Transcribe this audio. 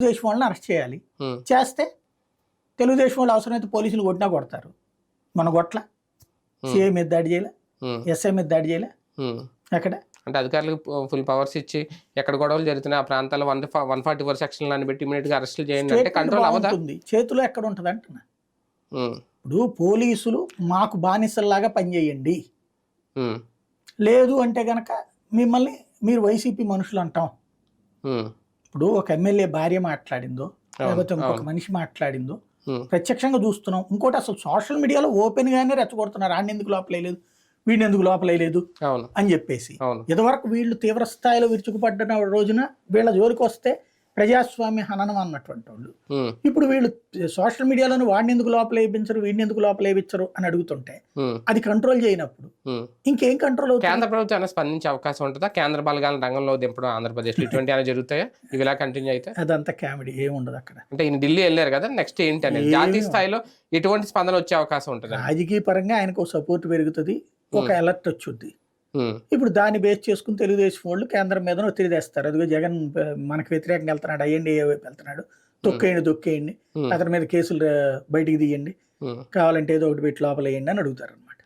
తెలుగుదేశం వాళ్ళని అరెస్ట్ చేయాలి. చేస్తే తెలుగుదేశం వాళ్ళు అవసరమైతే పోలీసులు కొట్టినా కొడతారు. మన కొట్ల. సిఐ మీద దాడి చేయలే. ఎస్ఐ మీద దాడి చేయలే. ఎక్కడ? అంటే అధికారులకు ఫుల్ పవర్స్ ఇచ్చి ఎక్కడ గొడవలు జరుగుతున్నాయి ఆ ప్రాంతాల్లో వన్ వన్ ఫార్టీ ఫోర్ సెక్షన్లు అని పెట్టి ఇమీడియట్గా అరెస్టులు చేయండి అంటే కంట్రోల్ బాగుంటుంది. చేతిలో ఎక్కడ ఉంటుంది అంటున్నా. ఇప్పుడు పోలీసులు మాకు బానిసల్లాగా పనిచేయండి. లేదు అంటే గనక మిమ్మల్ని మీరు వైసీపీ మనుషులు అంటాం. ఇప్పుడు ఒక ఎమ్మెల్యే భార్య మాట్లాడిందో లేకపోతే ఇంకొక. మనిషి మాట్లాడిందో ప్రత్యక్షంగా చూస్తున్నాం. ఇంకోటి అసలు సోషల్ మీడియాలో ఓపెన్ గానే రెచ్చగొడుతున్నారు. ఆడిని ఎందుకు లోపలేదు వీడిని ఎందుకు లోపలేదు అని చెప్పేసి. ఇదివరకు వీళ్ళు తీవ్ర స్థాయిలో విరుచుకుపడ్డ రోజున వీళ్ళ జోలికి వస్తే ప్రజాస్వామ్య హననం అన్నటువంటి వాళ్ళు. ఇప్పుడు వీళ్ళు సోషల్ మీడియాలోని వాడిని ఎందుకు లోపల వేయించరు? వీడిని ఎందుకు లోపల వేయించరు? అని అడుగుతుంటే అది కంట్రోల్ చేయనప్పుడు. ఇంకేం కంట్రోల్ అవుతుంది? కేంద్ర ప్రభుత్వం స్పందించే అవకాశం ఉంటుందా? కేంద్ర బలగాలను రంగంలో దింపడం ఆంధ్రప్రదేశ్లో ఇటువంటి ఏమైనా జరుగుతాయా? ఇవి ఇలా కంటిన్యూ అయితే? అదంతా కామెడీ. ఏముండదు అక్కడ. అంటే ఈయన ఢిల్లీ వెళ్ళారు కదా నెక్స్ట్ ఏంటి అనేది? జాతీయ స్థాయిలో ఎటువంటి స్పందన వచ్చే అవకాశం ఉంటుంది రాజకీయ పరంగా ఆయనకు సపోర్ట్ పెరుగుతుంది ఒక అలర్ట్ వచ్చుద్ది. ఇప్పుడు దాన్ని బేస్ చేసుకుని తెలుగుదేశం వాళ్ళు కేంద్రం మీద ఒత్తిడి తెస్తారు. అదిగో జగన్ మనకు వ్యతిరేకంగా వెళ్తున్నాడు అయ్యండి ఏ వైపు వెళ్తున్నాడు. తొక్కేయండి తొక్కేయండి. అతని మీద కేసులు బయటికి తీయండి. కావాలంటే ఏదో ఒకటి పెట్టి లోపల వేయండి అని అడుగుతారు అనమాట.